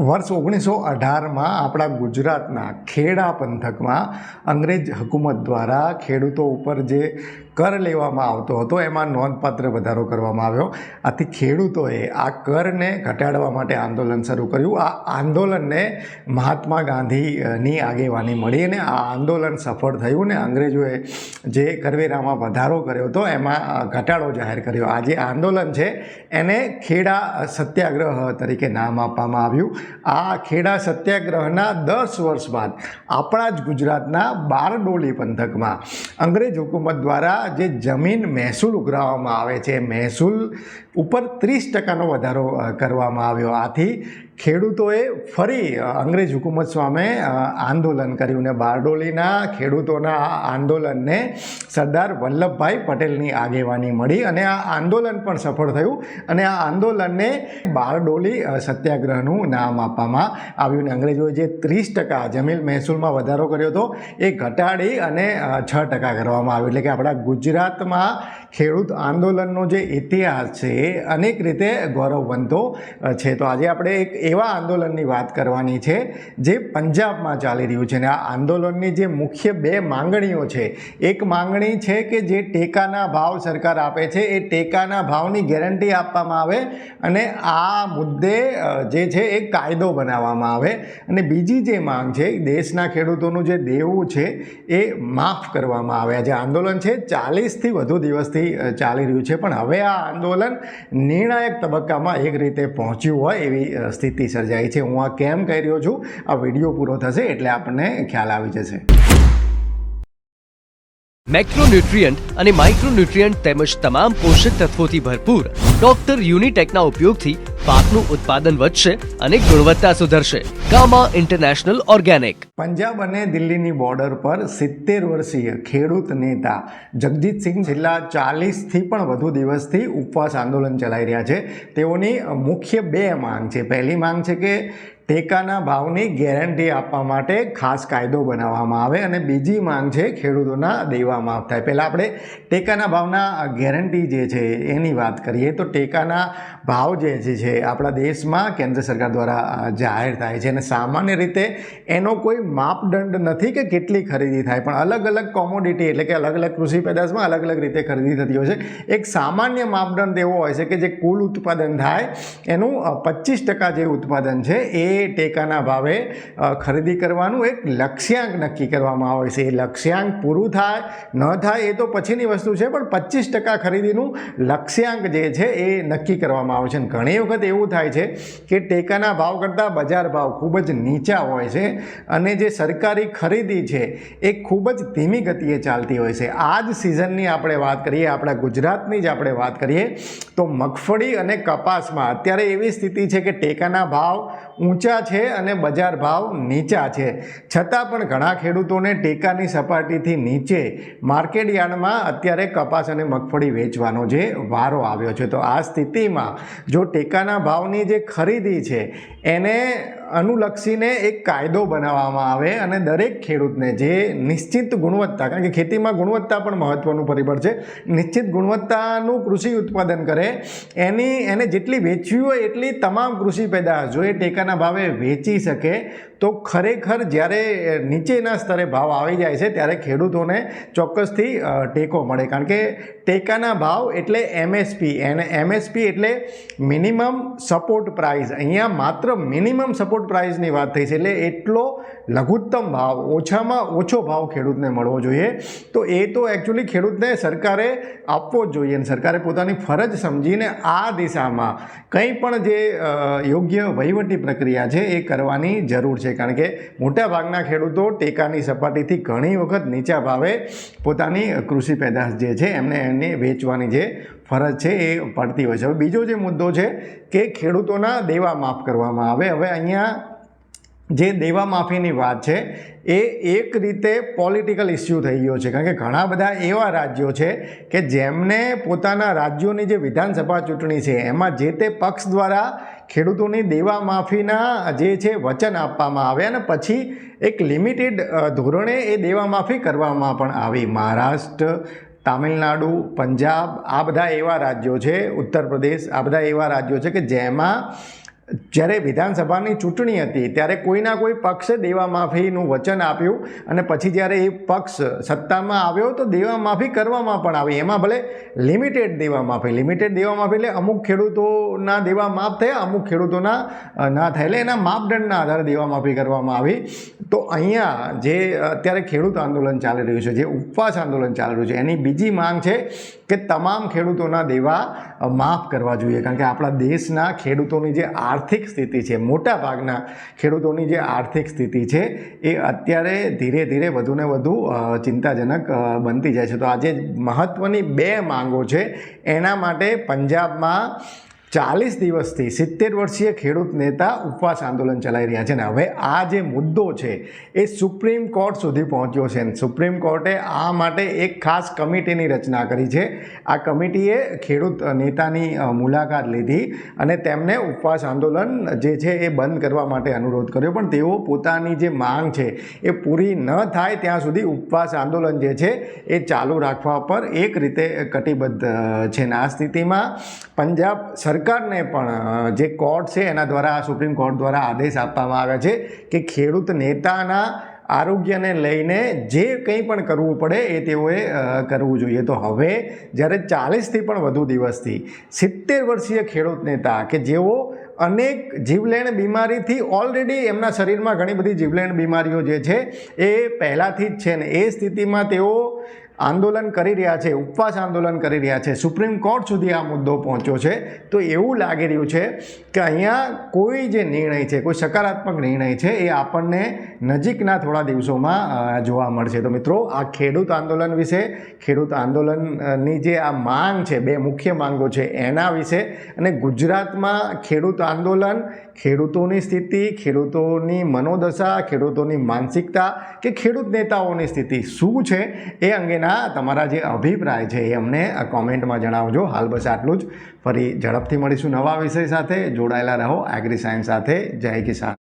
વર્ષ ઓગણીસો અઢારમાં આપણા ગુજરાતના ખેડા પંથકમાં અંગ્રેજ હુકુમત દ્વારા ખેડૂતો ઉપર જે કર લેવામાં આવતો હતો, એમાં નોંધપાત્ર વધારો કરવામાં આવ્યો. આથી ખેડૂતોએ આ કરને ઘટાડવા માટે આંદોલન શરૂ કર્યું. આ આંદોલનને મહાત્મા ગાંધીની આગેવાની મળી અને આ આંદોલન સફળ થયું ને અંગ્રેજોએ જે કરવેરામાં વધારો કર્યો હતો, એમાં ઘટાડો જાહેર કર્યો. આ જે આંદોલન છે, એને ખેડા સત્યાગ્રહ તરીકે નામ આપવામાં આવ્યું. આ ખેડા સત્યાગ્રહના દસ વર્ષ બાદ આપણા જ ગુજરાતના બારડોલી પંથકમાં અંગ્રેજ હુકુમત દ્વારા જે જમીન મહેસૂલ ઉઘરાવવામાં આવે છે મહેસૂલ ઉપર ત્રીસ ટકાનો વધારો કરવામાં આવ્યો. આથી ખેડૂતોએ ફરી અંગ્રેજ હુકુમત સામે આંદોલન કર્યું ને બારડોલીના ખેડૂતોના આંદોલનને સરદાર વલ્લભભાઈ પટેલની આગેવાની મળી અને આ આંદોલન પણ સફળ થયું અને આ આંદોલનને બારડોલી સત્યાગ્રહનું નામ આપવામાં આવ્યું ને અંગ્રેજોએ જે ત્રીસ ટકા જમીન મહેસૂલમાં વધારો કર્યો હતો, એ ઘટાડી અને છ ટકા કરવામાં આવ્યો. એટલે કે આપણા ગુજરાતમાં ખેડૂત આંદોલનનો જે ઇતિહાસ છે એ અનેક રીતે ગૌરવવંતો છે. તો આજે આપણે એક એવા આંદોલનની વાત કરવાની છે જે પંજાબમાં ચાલી રહ્યું છે. અને આ આંદોલનની જે મુખ્ય બે માંગણીઓ છે એક માંગણી છે કે જે ટેકાના ભાવ સરકાર આપે છે એ ટેકાના ભાવની ગેરંટી આપવામાં આવે અને આ મુદ્દે જે છે એ કાયદો બનાવવામાં આવે. અને બીજી જે માંગ છે દેશના ખેડૂતોનું જે દેવું છે એ માફ કરવામાં આવે. જે આંદોલન છે ચાલીસથી વધુ દિવસથી ચાલી રહ્યું છે. પણ હવે આ આંદોલન નિર્ણાયક તબક્કામાં એક રીતે પહોંચ્યું હોય એવી અ, સ્થિતિ સર્જાઈ છે. હું આ કેમ કહી રહ્યો છું? આ વીડિયો પૂરો થશે એટલે આપણને ખ્યાલ આવી જશે. મેક્રોન્યુટ્રિયન્ટ અને માઇક્રોન્યુટ્રિયન્ટ તેમજ તમામ પોષક તત્વોથી ભરપૂર ડોક્ટર યુનિટેકના ઉપયોગથી પાકનું ઉત્પાદન વધશે અને ગુણવત્તા સુધરશે. Gamma international organic. પંજાબ અને દિલ્હીની બોર્ડર પર સિત્તેર વર્ષીય ખેડૂત નેતા જગજીતસિંહ છેલ્લા ચાલીસથી પણ વધુ દિવસથી ઉપવાસ આંદોલન ચલાવી રહ્યા છે. તેઓની મુખ્ય બે માંગ છે. પહેલી માંગ છે કે ટેકાના ભાવની ગેરંટી આપવા માટે ખાસ કાયદો બનાવવામાં આવે અને બીજી માંગ છે ખેડૂતોના દેવા માફ થાય. પહેલાં આપણે ટેકાના ભાવના ગેરંટી જે છે એની વાત કરીએ તો ટેકાના ભાવ જે છે આપણા દેશમાં કેન્દ્ર સરકાર દ્વારા જાહેર થાય છે અને સામાન્ય રીતે એનો કોઈ માપદંડ નથી કે કેટલી ખરીદી થાય, પણ અલગ અલગ કોમોડિટી એટલે કે અલગ અલગ કૃષિ પેદાશમાં અલગ અલગ રીતે ખરીદી થતી હોય છે. એક સામાન્ય માપદંડ એવો હોય છે કે જે કુલ ઉત્પાદન થાય, એનું પચીસ ટકા જે ઉત્પાદન છે એ ટેકાના ભાવે ખરીદી કરવાનું એક લક્ષ્યાંક નક્કી કરવામાં આવે છે. એ લક્ષ્યાંક પૂરું થાય, ન થાય એ તો પછીની વસ્તુ છે, પણ પચીસ ટકા ખરીદીનું લક્ષ્યાંક જે છે એ નક્કી કરવામાં આવે છે. ઘણી વખત એવું થાય છે કે ટેકાના ભાવ કરતાં બજાર ભાવ ખૂબ જ નીચા હોય છે અને જે સરકારી ખરીદી છે એ ખૂબ જ ધીમી ગતિએ ચાલતી હોય છે. આ જ સિઝનની આપણે વાત કરીએ, આપણા ગુજરાતની જ આપણે વાત કરીએ, તો મગફળી અને કપાસમાં અત્યારે એવી સ્થિતિ છે કે ટેકાના ભાવ ઊંચા છે અને બજાર ભાવ નીચા છે. છતાં પણ ઘણા ખેડૂતોને ટેકાની સપાટીથી નીચે માર્કેટ યાર્ડમાં અત્યારે કપાસ અને મગફળી વેચવાનો જે વારો આવ્યો છે. તો આ સ્થિતિમાં જો ટેકાના ભાવની જે ખરીદી છે, એને અનુલક્ષીને એક કાયદો બનાવવામાં આવે અને દરેક ખેડૂતને જે નિશ્ચિત ગુણવત્તા, કારણ કે ખેતીમાં ગુણવત્તા પણ મહત્ત્વનું પરિબળ છે, નિશ્ચિત ગુણવત્તાનું કૃષિ ઉત્પાદન કરે, એની, એને જેટલી વેચવી હોય એટલી તમામ કૃષિ પેદાશ જો એ ટેકાના ભાવે વેચી શકે, તો ખરેખર જ્યારે નીચેના સ્તરે ભાવ આવી જાય છે, ત્યારે ખેડૂતોને ચોક્કસથી ટેકો મળે. કારણ કે ટેકાના ભાવ એટલે એમએસપી એને એમએસપી એટલે મિનિમમ સપોર્ટ પ્રાઇસ અહીંયા માત્ર મિનિમમ સપોર્ટ પ્રાઇસની વાત થઈ છે એટલે એટલો લઘુત્તમ ભાવ, ઓછામાં ઓછો ભાવ ખેડૂતને મળવો જોઈએ. તો એ તો એકચ્યુઅલી ખેડૂતને સરકારે આપવો જ જોઈએ અને સરકારે પોતાની ફરજ સમજીને આ દિશામાં કંઈ પણ જે યોગ્ય વહીવટી પ્રક્રિયા છે એ કરવાની જરૂર છે. કારણ કે મોટાભાગના ખેડૂતો ટેકાની સપાટીથી ઘણી વખત નીચા ભાવે પોતાની કૃષિ પેદાશ જે છે એમને એમને વેચવાની જે ફરજ છે એ પડતી હોય છે. હવે બીજો જે મુદ્દો છે કે ખેડૂતોના દેવા માફ કરવામાં આવે. હવે અહીંયા જે દેવા માફીની વાત છે એ એક રીતે પોલિટિકલ ઇસ્યુ થઈ ગયો છે. કારણ કે ઘણા બધા એવા રાજ્યો છે કે જેમને પોતાના રાજ્યોની જે વિધાનસભા ચૂંટણી છે, એમાં જે તે પક્ષ દ્વારા ખેડૂતોની દેવા માફીના જે છે વચન આપવામાં આવે અને પછી એક લિમિટેડ ધોરણે એ દેવા માફી કરવામાં પણ આવી. મહારાષ્ટ્ર તામિલનાડુ, પંજાબ, આ બધા એવા રાજ્યો છે, ઉત્તર પ્રદેશ, આ બધા એવા રાજ્યો છે કે જેમાં જ્યારે વિધાનસભાની ચૂંટણી હતી, ત્યારે કોઈના કોઈ પક્ષે દેવા માફીનું વચન આપ્યું અને પછી જ્યારે એ પક્ષ સત્તામાં આવ્યો તો દેવા માફી કરવામાં પણ આવી. એમાં ભલે લિમિટેડ દેવા માફી. લિમિટેડ દેવા માફી એટલે અમુક ખેડૂતોના દેવા માફ થયા, અમુક ખેડૂતોના ના થાય. એટલે એના માપદંડના આધારે દેવા માફી કરવામાં આવી. તો અહીંયા જે અત્યારે ખેડૂત આંદોલન ચાલી રહ્યું છે, જે ઉપવાસ આંદોલન ચાલી રહ્યું છે, એની બીજી માંગ છે કે તમામ ખેડૂતોના દેવા માફ કરવા જોઈએ. કારણ કે આપણા દેશના ખેડૂતોની જે આર્થિક સ્થિતિ છે. મોટા ભાગના ખેડૂતોની જે આર્થિક સ્થિતિ છે એ અત્યારે ધીરે ધીરે વધુને વધુ ચિંતાજનક બનતી જાય છે. તો આજે મહત્ત્વની બે માંગો છે. એના માટે પંજાબમાં ચાલીસ દિવસથી સિત્તેર વર્ષીય ખેડૂત નેતા ઉપવાસ આંદોલન ચલાવી રહ્યા છે ને હવે આ જે મુદ્દો છે એ સુપ્રીમ કોર્ટ સુધી પહોંચ્યો છે અને સુપ્રીમ કોર્ટે આ માટે એક ખાસ કમિટીની રચના કરી છે. આ કમિટીએ ખેડૂત નેતાની મુલાકાત લીધી અને તેમને ઉપવાસ આંદોલન જે છે એ બંધ કરવા માટે અનુરોધ કર્યો. પણ તેઓ પોતાની જે માંગ છે એ પૂરી ન થાય ત્યાં સુધી ઉપવાસ આંદોલન જે છે એ ચાલુ રાખવા પર એક રીતે કટિબદ્ધ છે. ને આ સ્થિતિમાં પંજાબ સરકારને પણ જે કોર્ટ છે, એના દ્વારા સુપ્રીમ કોર્ટ દ્વારા આદેશ આપવામાં આવ્યા છે કે ખેડૂત નેતાના આરોગ્યને લઈને જે કંઈ પણ કરવું પડે એ તેઓએ કરવું જોઈએ. તો હવે જ્યારે ચાલીસથી પણ વધુ દિવસથી સિત્તેર વર્ષીય ખેડૂત નેતા કે જેઓ અનેક જીવલેણ બીમારીથી ઓલરેડી એમના શરીરમાં ઘણી બધી જીવલેણ બીમારીઓ જે છે એ પહેલાંથી જ છે ને એ સ્થિતિમાં તેઓ આંદોલન કરી રહ્યા છે, ઉપવાસ આંદોલન કરી રહ્યા છે. સુપ્રીમ કોર્ટ સુધી આ મુદ્દો પહોંચ્યો છે. તો એવું લાગી રહ્યું છે કે અહીંયા કોઈ જે નિર્ણય છે, કોઈ સકારાત્મક નિર્ણય છે, એ આપણને નજીકના થોડા દિવસોમાં જોવા મળશે. તો મિત્રો, આ ખેડૂત આંદોલન વિશે, ખેડૂત આંદોલનની જે આ માંગ છે, બે મુખ્ય માંગો છે, એના વિશે અને ગુજરાતમાં ખેડૂત આંદોલન, ખેડૂતોની સ્થિતિ, ખેડૂતોની મનોદશા, ખેડૂતોની માનસિકતા કે ખેડૂત નેતાઓની સ્થિતિ શું છે, એ અંગેના તમારા જે અભિપ્રાય છે એ અમને કોમેન્ટમાં જણાવજો. હાલ બસ આટલું જ. ફરી ઝડપથી મળીશું નવા વિષય સાથે. જોડાયેલા રહો. એગ્રી સાયન્સ સાથે. જય કિસાન.